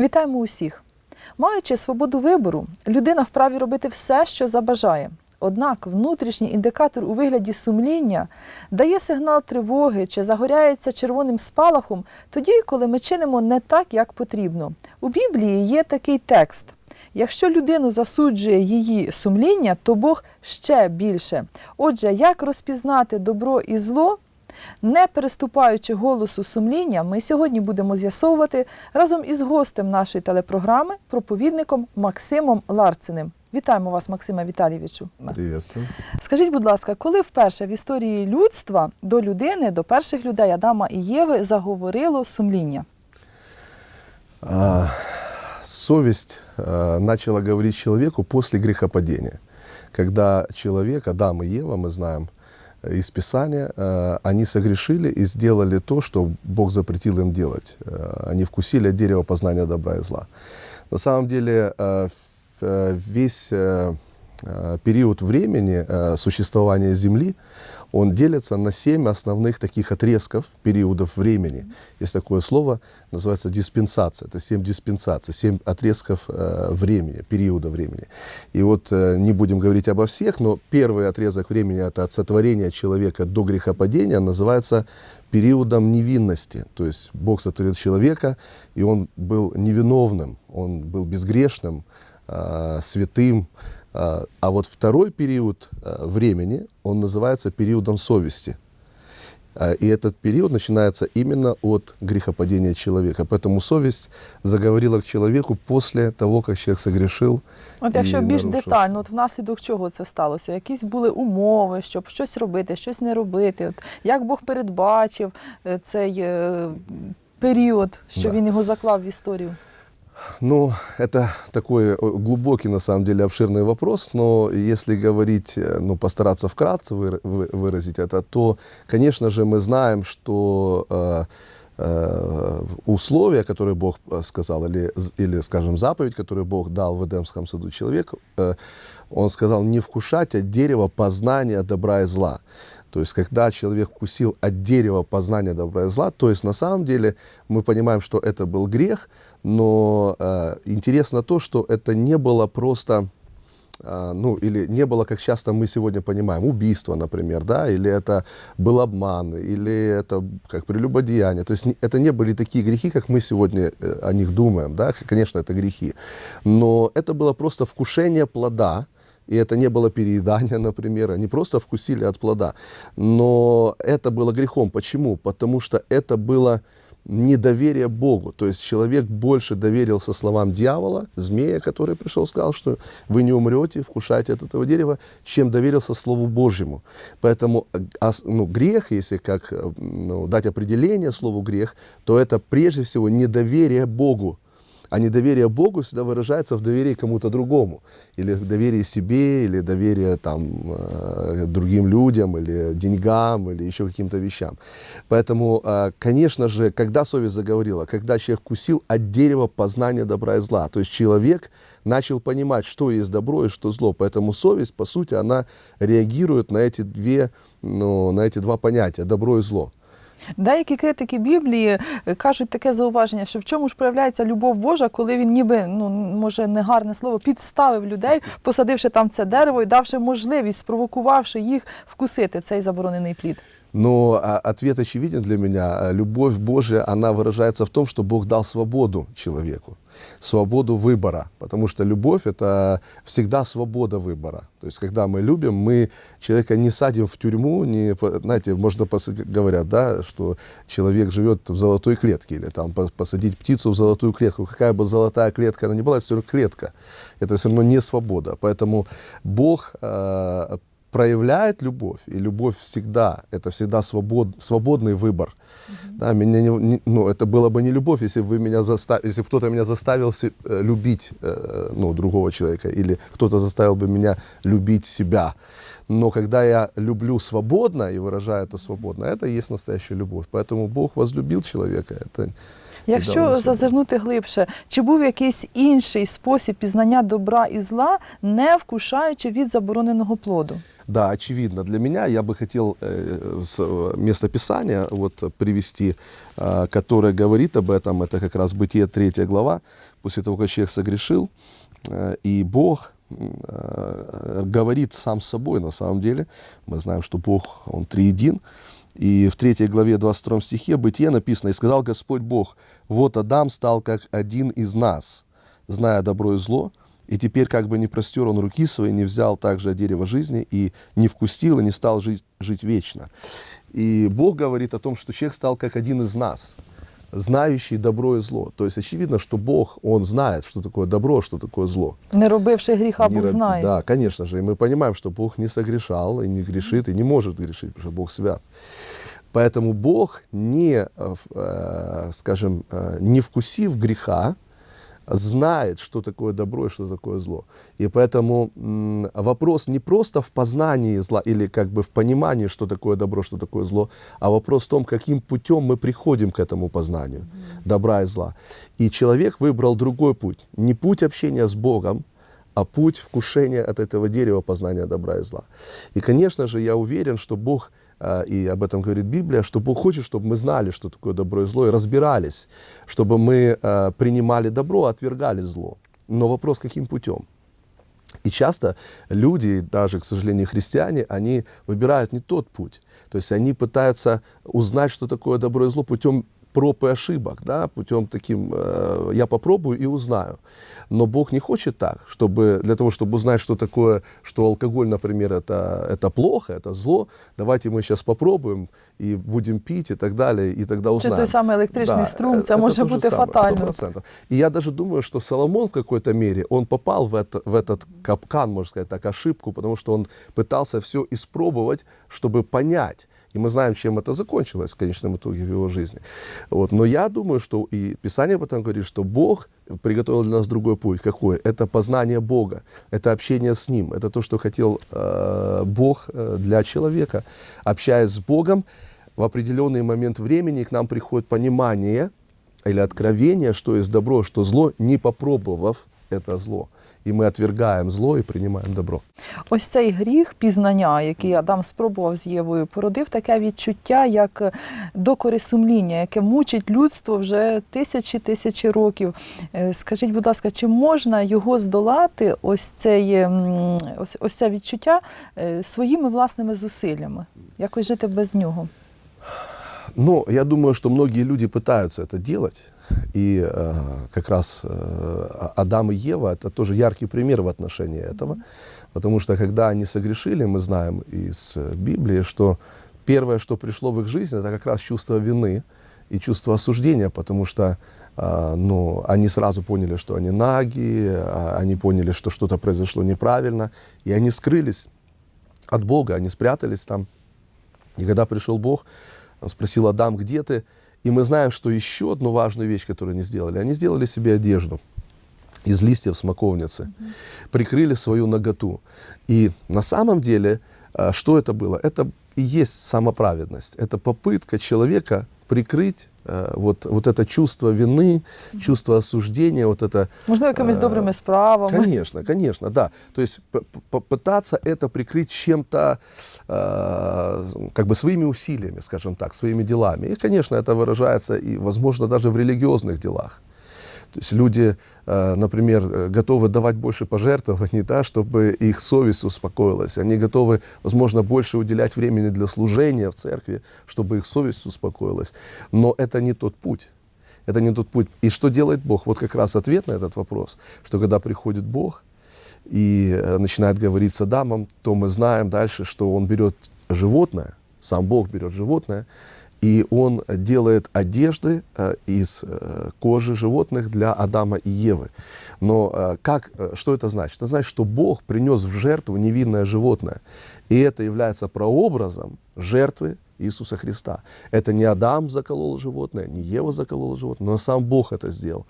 Вітаємо усіх! Маючи свободу вибору, людина вправі робити все, що забажає. Однак внутрішній індикатор у вигляді сумління дає сигнал тривоги чи загоряється червоним спалахом тоді, коли ми чинимо не так, як потрібно. У Біблії є такий текст. Якщо людину засуджує її сумління, то Бог ще більше. Отже, як розпізнати добро і зло, не переступаючи голосу сумління, ми сьогодні будемо з'ясовувати разом із гостем нашої телепрограми, проповідником Максимом Ларциним. Вітаємо вас, Максиме Віталійовичу. Приветствую. Скажіть, будь ласка, коли вперше в історії людства до людини, до перших людей Адама і Єви заговорило сумління? А, совесть а, начала говорить человеку после грехопадения. Когда человек, Адам и Ева, мы знаем из Писания, э, они согрешили и сделали то, что Бог запретил им делать. Э, Они вкусили от дерева познания добра и зла. На самом деле э, весь период времени существования Земли, он делится на семь основных таких отрезков, периодов времени. Есть такое слово, называется диспенсация. Это семь диспенсаций, семь отрезков э, времени, периода времени. И вот э, не будем говорить обо всех, но первый отрезок времени, это от сотворения человека до грехопадения, называется периодом невинности. То есть Бог сотворил человека, и он был невиновным, он был безгрешным, э, святым. Э, А вот второй период э, времени, он называется периодом совести. Э, И этот период начинается именно от грехопадения человека. Поэтому совесть заговорила к человеку после того, как человек согрешил. От якщо і більш нарушив. детально, от внаслідок чого це сталося? Якісь були умови, щоб щось робити, щось не робити. От як Бог передбачив е, цей е, період, що Да. він його заклав в історію? Ну, это такой э, глубокий, на самом деле, обширный вопрос, но если говорить, э, ну, постараться вкратце выра- вы- выразить это, то, конечно же, мы знаем, что э, условия, которые Бог сказал, или, или, скажем, заповедь, которую Бог дал в Эдемском саду человеку, Он сказал не вкушать от дерева познания добра и зла. То есть, когда человек вкусил от дерева познания добра и зла, то есть, на самом деле, мы понимаем, что это был грех, но э, интересно то, что это не было просто а, ну, или не было, как часто мы сегодня понимаем, убийство, например, да, или это был обман, или это как прелюбодеяние. То есть это не были такие грехи, как мы сегодня э, о них думаем, да, конечно, это грехи. Но это было просто вкушение плода, и это не было переедание, например, они просто вкусили от плода. Но это было грехом. Почему? Потому что это было недоверие Богу. То есть человек больше доверился словам дьявола, змея, который пришел, сказал, что вы не умрете, вкушайте от этого дерева, чем доверился Слову Божьему. Поэтому ос- ну, грех, если как э, ну, дать определение слову грех, то это прежде всего недоверие Богу. А недоверие Богу всегда выражается в доверии кому-то другому. Или в доверии себе, или доверие там, э, другим людям, или деньгам, или еще каким-то вещам. Поэтому, э, конечно же, когда совесть заговорила, когда человек кусил от дерева познания добра и зла, то есть человек начал понимать, что есть добро и что зло. Поэтому совесть, по сути, она реагирует на эти, две, ну, на эти два понятия, добро и зло. Деякі критики Біблії е, кажуть таке зауваження, що в чому ж проявляється любов Божа, коли він ніби, ну може не гарне слово, підставив людей, посадивши там це дерево і давши можливість, спровокувавши їх вкусити цей заборонений плід. Но а, ответ очевиден для меня. А, Любовь Божия, она выражается в том, что Бог дал свободу человеку, свободу выбора. Потому что любовь – это всегда свобода выбора. То есть, когда мы любим, мы человека не садим в тюрьму, не, знаете, можно, говорят, да, что человек живет в золотой клетке, или там по- посадить птицу в золотую клетку. Какая бы золотая клетка она ни была, это все равно клетка. Это все равно не свобода. Поэтому Бог э, проявляет любовь, и любовь всегда, это всегда свобод, свободный выбор. Да, меня не, не- ну, это было бы не любовь, если, бы вы меня заста- если бы кто-то меня заставил се- э, любить э, ну, другого человека, или кто-то заставил бы меня любить себя. Но когда я люблю свободно и выражаю это свободно, это и есть настоящая любовь. Поэтому Бог возлюбил человека. Это дал Якщо нам свободу. зазирнути глибше, чи був якийсь інший спосіб пізнання добра і зла, не вкушаючи від забороненого плоду? Да, очевидно. Для меня я бы хотел э, с э, местописания вот, привести, э, которое говорит об этом. Это как раз Бытие 3 глава. После того, как человек согрешил, и Бог говорит сам с собой на самом деле. Мы знаем, что Бог, Он триедин. И в 3 главе 22 стихе Бытие написано, «И сказал Господь Бог, вот Адам стал как один из нас, зная добро и зло, и теперь как бы не простер он руки свои, не взял также от дерева жизни, и не вкусил, и не стал жить, жить вечно». И Бог говорит о том, что человек стал как один из нас, знающий добро и зло. То есть очевидно, что Бог, Он знает, что такое добро, что такое зло. Не робивши гріха, Не Бог раб- знає. Да, конечно же. И мы понимаем, что Бог не согрешал и не грешит, и не может грешить, потому что Бог свят. Поэтому Бог, не, э, э, скажем, э, не вкусив греха, знает, что такое добро и что такое зло. И поэтому вопрос не просто в познании зла или как бы в понимании, что такое добро, что такое зло, а вопрос в том, каким путем мы приходим к этому познанию добра и зла. И человек выбрал другой путь. Не путь общения с Богом, а путь вкушения от этого дерева познания добра и зла. И, конечно же, я уверен, что Бог, и об этом говорит Библия, что Бог хочет, чтобы мы знали, что такое добро и зло, и разбирались, чтобы мы э, принимали добро, а отвергали зло. Но вопрос, каким путем? И часто люди, даже, к сожалению, христиане, они выбирают не тот путь. То есть они пытаются узнать, что такое добро и зло путем проб и ошибок, да, путем таким, э, я попробую и узнаю. Но Бог не хочет так, чтобы для того, чтобы узнать, что такое, что алкоголь, например, это, это плохо, это зло, давайте мы сейчас попробуем и будем пить и так далее, и тогда узнаем. той самий електричний струм, э, це може бути фатально. 100%. И я даже думаю, что Соломон в какой-то мере, он попал в, это, в этот капкан, можно сказать так, ошибку, потому что он пытался все испробовать, чтобы понять. И мы знаем, чем это закончилось в конечном итоге в его жизни. Вот. Но я думаю, что и Писание потом говорит, что Бог приготовил для нас другой путь. Какой? Это познание Бога, это общение с Ним, это то, что хотел э, Бог э, для человека. Общаясь с Богом, в определенный момент времени к нам приходит понимание или откровение, что есть добро, что зло, не попробовав это зло. И мы отвергаем зло и принимаем добро. Ось цей гріх пізнання, який Адам спробував з Євою, породив таке відчуття, як докори сумління, яке мучить людство вже тисячі тисячі років. Е, Скажіть, будь ласка, чи можна його здолати, ось цей ось, ось це відчуття е, своїми власними зусиллями? Якось жити без нього? Но я думаю, что многие люди пытаются это делать. И э, как раз э, Адам и Ева это тоже яркий пример в отношении этого. Потому что когда они согрешили, мы знаем из Библии, что первое, что пришло в их жизнь, это как раз чувство вины и чувство осуждения, потому что э, ну, они сразу поняли, что они наги, а они поняли, что что-то произошло неправильно, и они скрылись от Бога, они спрятались там. И когда пришел Бог, он спросил Адам, где ты? И мы знаем, что еще одну важную вещь, которую они сделали, они сделали себе одежду из листьев смоковницы, прикрыли свою наготу. И на самом деле, э, что это было? Это и есть самоправедность. Это попытка человека прикрыть э, вот, вот это чувство вины, чувство осуждения, вот это Можливо, якимись Е, добрими справами. Конечно, конечно, да. То есть попытаться это прикрыть чем-то, э, как бы своими усилиями, скажем так, своими делами. И, конечно, это выражается и, возможно, даже в религиозных делах. То есть люди, э, например, э, готовы давать больше пожертвований, да, чтобы их совесть успокоилась. Они готовы, возможно, больше уделять времени для служения в церкви, чтобы их совесть успокоилась. Но это не тот путь. Это не тот путь. И что делает Бог? Вот как раз ответ на этот вопрос, что когда приходит Бог и э, начинает говорить с Адамом, то мы знаем дальше, что он берет животное, сам Бог берет животное, и он делает одежды э, из э, кожи животных для Адама и Евы. Но э, как, что это значит? Это значит, что Бог принес в жертву невинное животное. И это является прообразом жертвы Иисуса Христа. Это не Адам заколол животное, не Ева заколола животное, но сам Бог это сделал.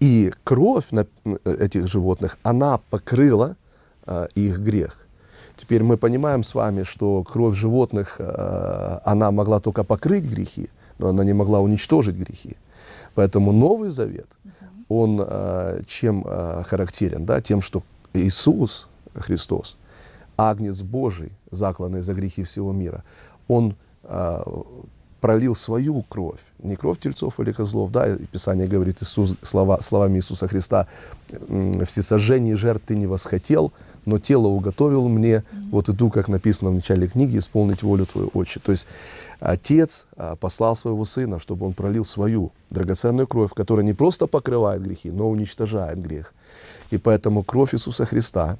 И кровь на этих животных, она покрыла их грех. Теперь мы понимаем с вами, что кровь животных, э, она могла только покрыть грехи, но она не могла уничтожить грехи. Поэтому Новый Завет, он э, чем э, характерен? Да? Тем, что Иисус Христос, Агнец Божий, закланный за грехи всего мира, Он пролил свою кровь, не кровь тельцов или козлов, да, и Писание говорит Иисус, слова, словами Иисуса Христа, «М, «Всесожжение жертв ты не восхотел, но тело уготовил мне, вот иду, как написано в начале книги, исполнить волю твою, Отче». То есть Отец а, послал своего Сына, чтобы Он пролил свою драгоценную кровь, которая не просто покрывает грехи, но уничтожает грех. И поэтому кровь Иисуса Христа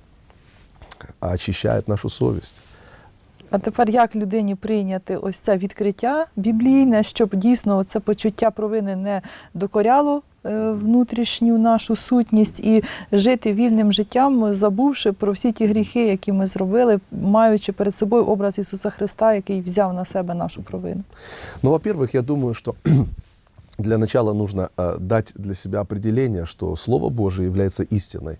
очищает нашу совесть. А тепер як людині прийняти ось це відкриття біблійне, щоб дійсно це почуття провини не докоряло е, внутрішню нашу сутність і жити вільним життям, забувши про всі ті гріхи, які ми зробили, маючи перед собою образ Ісуса Христа, який взяв на себе нашу провину. Ну, во-первых, я думаю, что для начала нужно э, дать для себя определение, что Слово Божие является истиной.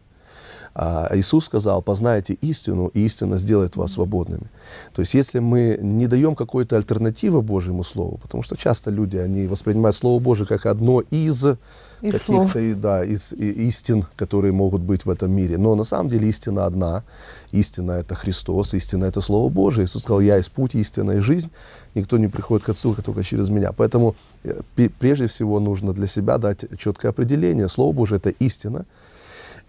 А Иисус сказал, познайте истину, и истина сделает вас свободными. То есть, если мы не даем какой-то альтернативы Божьему Слову, потому что часто люди, они воспринимают Слово Божие как одно из Из каких-то да, из истин, которые могут быть в этом мире. Но на самом деле истина одна. Истина – это Христос, истина – это Слово Божие. Иисус сказал, я есть путь, истина и жизнь. Никто не приходит к Отцу, только через меня. Поэтому э, прежде всего нужно для себя дать четкое определение. Слово Божие – это истина.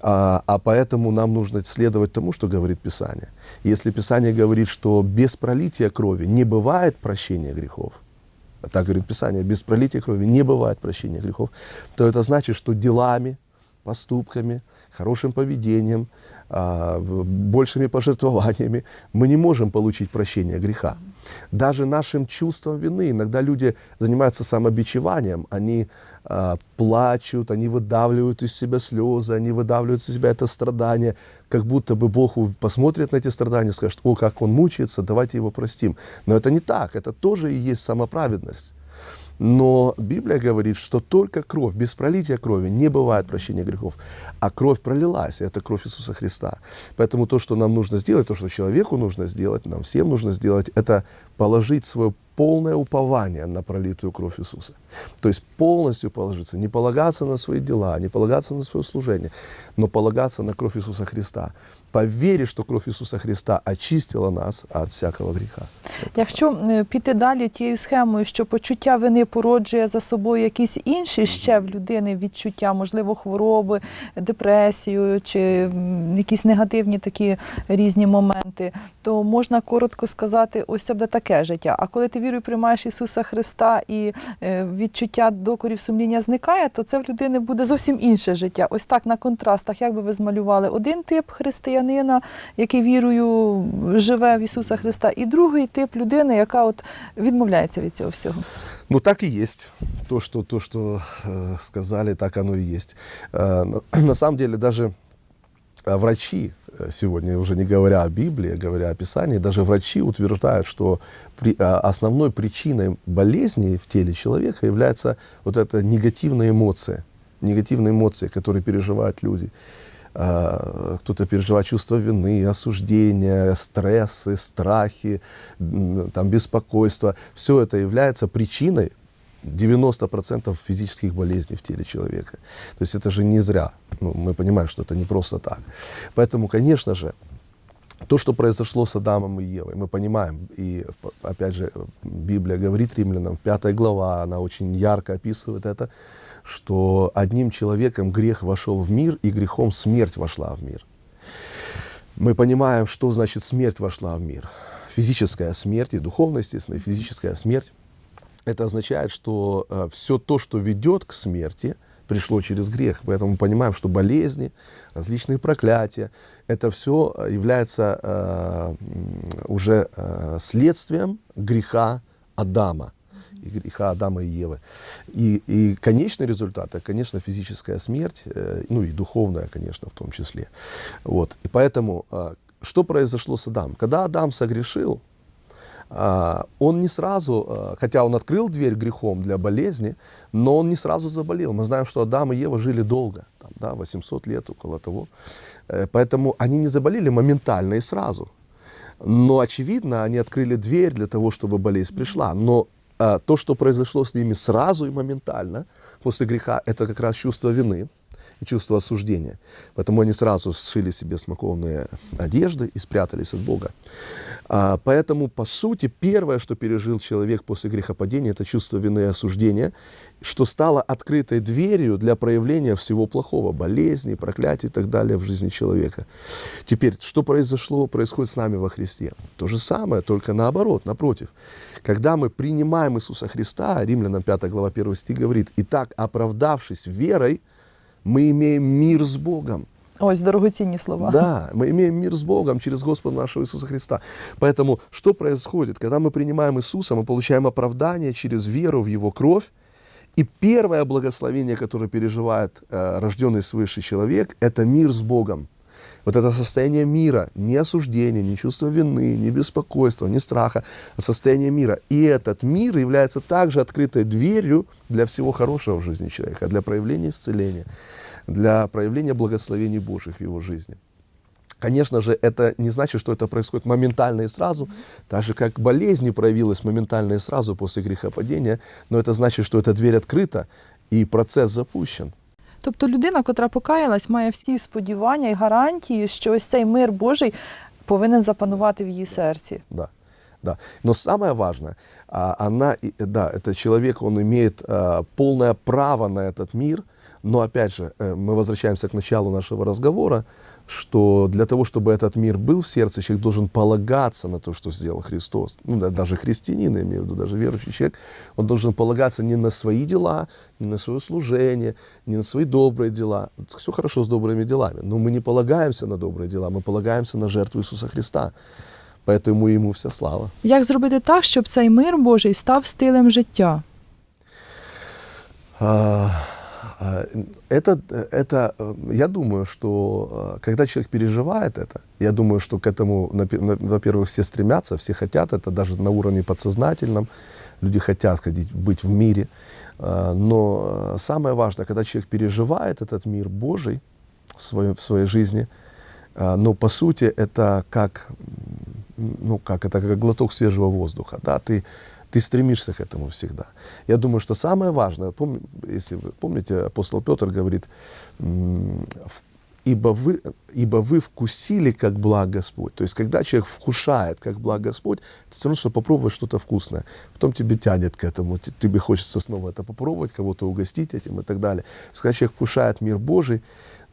А, а поэтому нам нужно следовать тому, что говорит Писание. Если Писание говорит, что без пролития крови не бывает прощения грехов, а так говорит Писание, без пролития крови не бывает прощения грехов, то это значит, что делами, поступками, хорошим поведением, а, большими пожертвованиями мы не можем получить прощение греха. Даже нашим чувством вины. Иногда люди занимаются самобичеванием, они а, плачут, они выдавливают из себя слезы, они выдавливают из себя это страдание, как будто бы Бог посмотрит на эти страдания и скажет, о, как он мучается, давайте его простим. Но это не так, это тоже и есть самоправедность. Но Библия говорит, что только кровь, без пролития крови не бывает прощения грехов. А кровь пролилась, и это кровь Иисуса Христа. Поэтому то, что нам нужно сделать, то, что человеку нужно сделать, нам всем нужно сделать, это положить свое полное упование на пролитую кровь Иисуса. То есть полностью положиться, не полагаться на свои дела, не полагаться на свое служение, но полагаться на кровь Иисуса Христа. Поверить, что кровь Иисуса Христа очистила нас от всякого греха. Якщо е, піти далі тією схемою, що почуття вини породжує за собою якісь інші ще в людини відчуття, можливо, хвороби, депресію чи якісь негативні такі різні моменти, то можна коротко сказати, ось це буде таке життя. А коли ти вірою приймаєш Ісуса Христа і е, відчуття докорів сумління зникає, то це в людини буде зовсім інше життя. Ось так на контрастах, як би ви змалювали один тип християнина, який вірою живе в Ісуса Христа, і другий тип людини, яка от відмовляється від цього всього. Ну, так и есть. То, что, то, что э, сказали, так оно и есть. Э, на- на самом деле, даже э, врачи, э, сегодня уже не говоря о Библии, а говоря о Писании, даже врачи утверждают, что при- э, основной причиной болезней в теле человека является вот эта негативная эмоция. Негативные эмоции, которые переживают люди. А, Кто-то переживает чувство вины, осуждения, стрессы, страхи, там, беспокойство. Все это является причиной 90% физических болезней в теле человека. То есть это же не зря. Ну, мы понимаем, что это не просто так. Поэтому, конечно же, то, что произошло с Адамом и Евой, мы понимаем, и опять же Библия говорит римлянам, 5 глава, она очень ярко описывает это, что одним человеком грех вошел в мир, и грехом смерть вошла в мир. Мы понимаем, что значит смерть вошла в мир. Физическая смерть, и духовная, естественно, и физическая смерть. Это означает, что все то, что ведет к смерти, пришло через грех. Поэтому мы понимаем, что болезни, различные проклятия, это все является э, уже э, следствием греха Адама и греха Адама и Евы. И, и конечный результат, это, конечно, физическая смерть, э, ну и духовная, конечно, в том числе. Вот. И поэтому, э, что произошло с Адамом? Когда Адам согрешил, он не сразу, а, хотя он открыл дверь грехом для болезни, но он не сразу заболел. Мы знаем, что Адам и Ева жили долго, там, да, 800 лет, около того. Э, Поэтому они не заболели моментально и сразу. Но, очевидно, они открыли дверь для того, чтобы болезнь пришла. Но а, то, что произошло с ними сразу и моментально после греха, это как раз чувство вины и чувство осуждения. Поэтому они сразу сшили себе смоковные одежды и спрятались от Бога. А, Поэтому, по сути, первое, что пережил человек после грехопадения, это чувство вины и осуждения, что стало открытой дверью для проявления всего плохого, болезней, проклятий и так далее в жизни человека. Теперь, что произошло, происходит с нами во Христе? То же самое, только наоборот, напротив. Когда мы принимаем Иисуса Христа, Римлянам 5 глава 1 стих говорит, «Итак, оправдавшись верой, мы имеем мир с Богом». Ось дорогоцінні слова. Да, мы имеем мир с Богом через Господа нашего Иисуса Христа. Поэтому что происходит? Когда мы принимаем Иисуса, мы получаем оправдание через веру в Его кровь. И первое благословение, которое переживает э, рожденный свыше человек, это мир с Богом. Вот это состояние мира, не осуждения, не чувства вины, не беспокойства, не страха, а состояние мира. И этот мир является также открытой дверью для всего хорошего в жизни человека, для проявления исцеления, для проявления благословений Божьих в его жизни. Конечно же, это не значит, что это происходит моментально и сразу, так же как болезнь не проявилась моментально и сразу после грехопадения, но это значит, что эта дверь открыта и процесс запущен. Тобто людина, котра покаялась, має всі сподівання і гарантії, що ось цей мир Божий повинен запанувати в її серці. Да, да. Но самое важное, а, она, и- да, это человек, он имеет а, полное право на этот мир, но опять же, э, мы возвращаемся к началу нашего разговора, что для того, чтобы этот мир был в сердце, человек должен полагаться на то, что сделал Христос. Ну, да, даже христианин, я имею в виду, даже верующий человек, он должен полагаться не на свои дела, не на свое служение, не на свои добрые дела. Все хорошо с добрыми делами, но мы не полагаемся на добрые дела, мы полагаемся на жертву Иисуса Христа. Поэтому ему вся слава. Як зробити так, щоб цей мир Божий став стилем життя? А, Это, это, э, я думаю, что э, когда человек переживает это, я думаю, что к этому, во-первых, все стремятся, все хотят, это даже на уровне подсознательном, люди хотят ходить, быть в мире. А, Но самое важное, когда человек переживает этот мир Божий в своей, в своей жизни, а, но по сути это как, ну как, это как глоток свежего воздуха, да, ты, ты стремишься к этому всегда. Я думаю, что самое важное, пом- если вы помните, апостол Петр говорит, ибо вы, ибо вы вкусили, как благ Господь. То есть, когда человек вкушает, как благ Господь, это все равно, что попробовать что-то вкусное. Потом тебе тянет к этому, те- тебе хочется снова это попробовать, кого-то угостить этим и так далее. Когда человек вкушает мир Божий,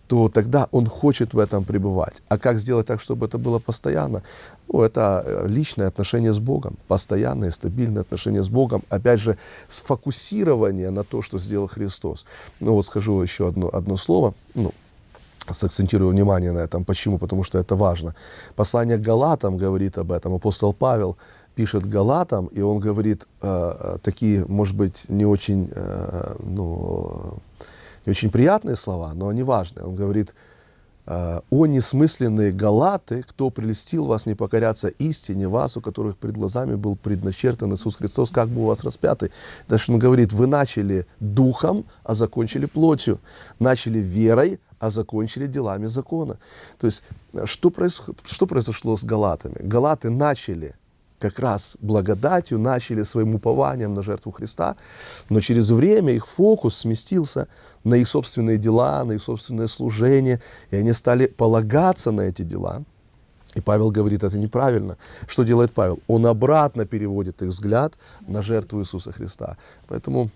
то тогда он хочет в этом пребывать. А как сделать так, чтобы это было постоянно? Ну, это э, личное отношение с Богом, постоянное, стабильное отношение с Богом. Опять же, сфокусирование на то, что сделал Христос. Ну вот скажу еще одно, одно слово, ну, сакцентирую внимание на этом. Почему? Потому что это важно. Послание Галатам говорит об этом. Апостол Павел пишет Галатам, и он говорит э, э, такие, может быть, не очень, э, ну, не очень приятные слова, но они важные. Он говорит, э, «О несмысленные галаты, кто прелестил вас не покоряться истине, вас, у которых пред глазами был предначертан Иисус Христос, как бы у вас распятый». Дальше он говорит, вы начали духом, а закончили плотью, начали верой, а закончили делами закона. То есть, э, что, происход- что произошло с галатами? Галаты начали как раз благодатью, начали своим упованием на жертву Христа, но через время их фокус сместился на их собственные дела, на их собственное служение, и они стали полагаться на эти дела. И Павел говорит, это неправильно. Что делает Павел? Он обратно переводит их взгляд на жертву Иисуса Христа. Поэтому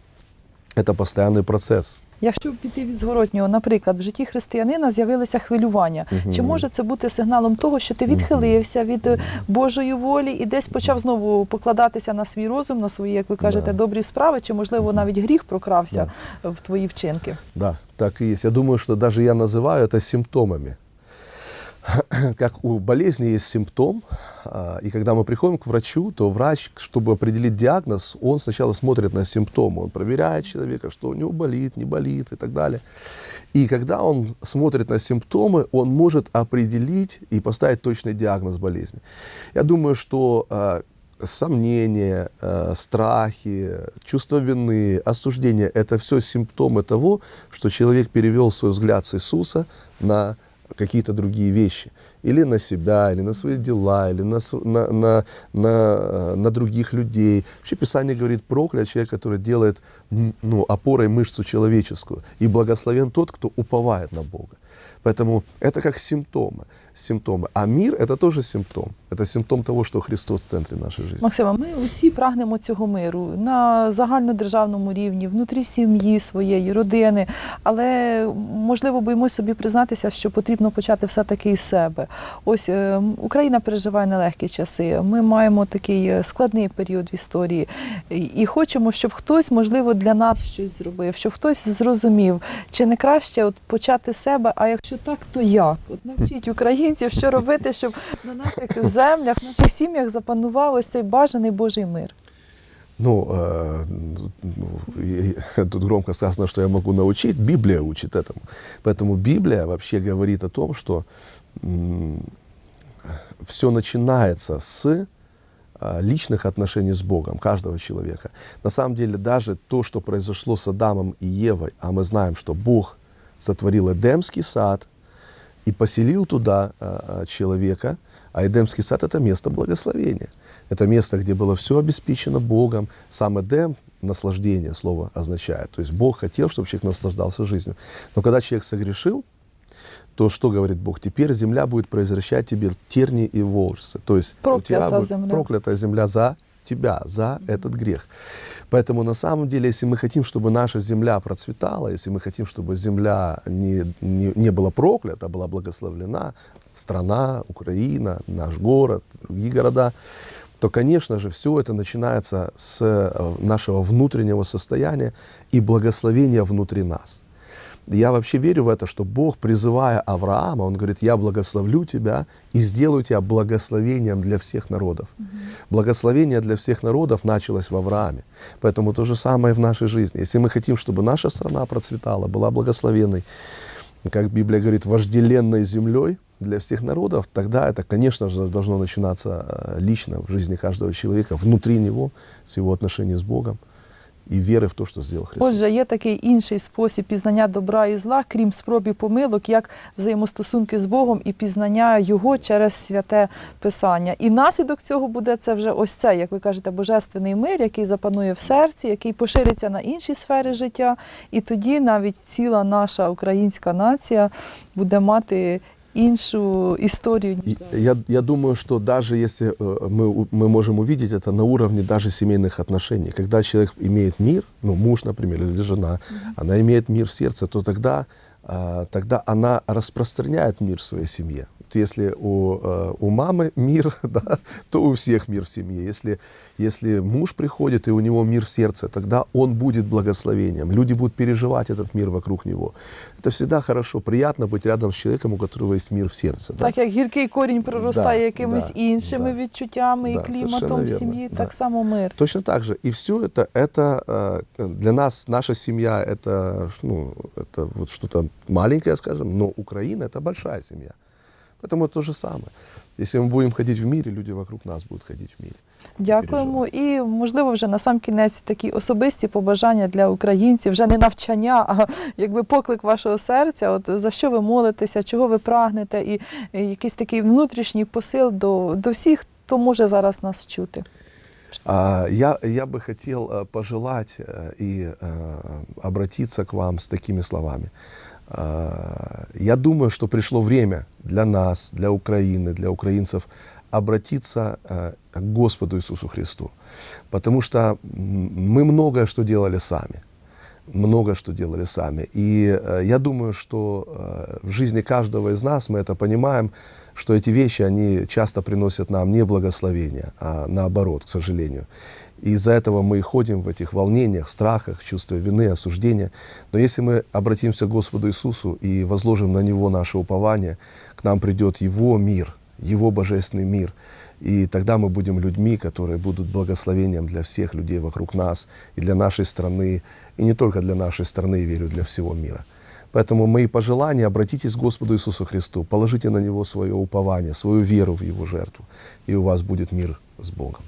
это постоянный процесс. Якщо піти від зворотнього, наприклад, в житті християнина з'явилися хвилювання, чи може це бути сигналом того, що ти відхилився від е, Божої волі і десь почав знову покладатися на свій розум, на свої, як ви кажете, Да. добрі справи, чи можливо навіть гріх прокрався в твої вчинки? Да, так и есть. Я думаю, что даже я называю это симптомами. Как у болезни есть симптом, а, и когда мы приходим к врачу, то врач, чтобы определить диагноз, он сначала смотрит на симптомы, он проверяет человека, что у него болит, не болит и так далее. И когда он смотрит на симптомы, он может определить и поставить точный диагноз болезни. Я думаю, что а, сомнения, э, страхи, чувство вины, осуждение – это все симптомы того, что человек перевел свой взгляд с Иисуса на какие-то другие вещи. Или на себя, или на свои дела, или на, на, на, на, э, на других людей. Вообще Писание говорит, проклят человек, который делает ну, опорой мышцу человеческую. И благословен тот, кто уповает на Бога. Поэтому это как симптомы. симптомы. А мир – это тоже симптом. Это симптом того, что Христос в центре нашей жизни. Максима, ми усі прагнемо цього миру на загальнодержавному рівні, внутрі сім'ї своєї, родини. Але можливо боїмося собі признатися, що потрібно почати все-таки із себе. Ось е, Україна переживає нелегкі часи. Ми маємо такий е, складний період в історії, і, і хочемо, щоб хтось, можливо, для нас щось зробив, щоб хтось зрозумів, чи не краще от почати з себе. А якщо так, то як? От навчіть українців, що робити, щоб на наших землях, в наших сім'ях запанував ось цей бажаний Божий мир. Ну, э, ну, и- и- тут громко сказано, что я могу научить. Библия учит этому. Поэтому Библия вообще говорит о том, что все начинается с а, личных отношений с Богом каждого человека. На самом деле даже то, что произошло с Адамом и Евой, а мы знаем, что Бог сотворил Эдемский сад и поселил туда а, а, человека, а Эдемский сад – это место благословения. Это место, где было все обеспечено Богом. Сам Эдем – наслаждение слово означает. То есть Бог хотел, чтобы человек наслаждался жизнью. Но когда человек согрешил, то что говорит Бог? Теперь земля будет произвращать тебе терни и волжцы. То есть у тебя будет земля. проклятая земля за тебя, за этот грех. Поэтому на самом деле, если мы хотим, чтобы наша земля процветала, если мы хотим, чтобы земля не, не, не была проклята, а была благословлена, страна, Украина, наш город, другие города, то, конечно же, все это начинается с э, нашего внутреннего состояния и благословения внутри нас. Я вообще верю в это, что Бог, призывая Авраама, Он говорит, я благословлю тебя и сделаю тебя благословением для всех народов. Благословение для всех народов началось в Аврааме. Поэтому то же самое в нашей жизни. Если мы хотим, чтобы наша страна процветала, была благословенной, как Библия говорит, вожделенной землей для всех народов, тогда это, конечно же, должно начинаться э, лично в жизни каждого человека, внутри него, с его отношений с Богом и веры в то, что сделал Христос. Отже, є такий інший спосіб пізнання добра і зла, крім спроб і помилок, як взаємостосунки з Богом і пізнання Його через святе Писання. І наслідок цього буде це вже ось це, як ви кажете, божественний мир, який запанує в серці, який пошириться на інші сфери життя. І тоді навіть ціла наша українська нація буде мати іншу історію. ніж И зараз. Я, я думаю, что даже если э, мы, у- мы можем увидеть это на уровне даже семейных отношений, когда человек имеет мир, ну муж, например, или жена, она имеет мир в сердце, то тогда, а, тогда она распространяет мир в своей семье. Вот Если у, э, у мамы мир, да, то у всех мир в семье. Если, если муж приходит и у него мир в сердце, тогда он будет благословением. Люди будут переживать этот мир вокруг него. Это всегда хорошо, приятно быть рядом с человеком, у которого есть мир в сердце. да. Так як гіркий корінь проростає Да, якимись да, іншими да. відчуттями Да, і совершенно кліматом в верно, сім'ї, да. так само мир. Точно так же. И все это, это э, для нас, наша семья, это, ну, это вот что-то маленькое, скажем, но Украина это большая семья. Поэтому это то же самое. Если мы будем ходить в мире, люди вокруг нас будут ходить в мире. Дякуємо. І можливо, вже на сам кінець такі особисті побажання для українців, вже не навчання, а якби поклик вашого серця. От за що ви молитеся, чого ви прагнете, і, і якийсь такий внутрішній посил до, до всіх, хто може зараз нас чути. А, Я, я бы хотел э, пожелать э, и э, обратиться к вам с такими словами. А, Я думаю, что пришло время для нас, для Украины, для украинцев обратиться э, к Господу Иисусу Христу. Потому что мы многое что делали сами. Много что делали сами. И э, я думаю, что э, в жизни каждого из нас мы это понимаем, что эти вещи, они часто приносят нам не благословения, а наоборот, к сожалению. И из-за этого мы и ходим в этих волнениях, страхах, чувстве вины, осуждения. Но если мы обратимся к Господу Иисусу и возложим на Него наше упование, к нам придет Его мир, Его божественный мир. И тогда мы будем людьми, которые будут благословением для всех людей вокруг нас и для нашей страны, и не только для нашей страны, верю, для всего мира. Поэтому мои пожелания, обратитесь к Господу Иисусу Христу, положите на Него свое упование, свою веру в Его жертву, и у вас будет мир с Богом.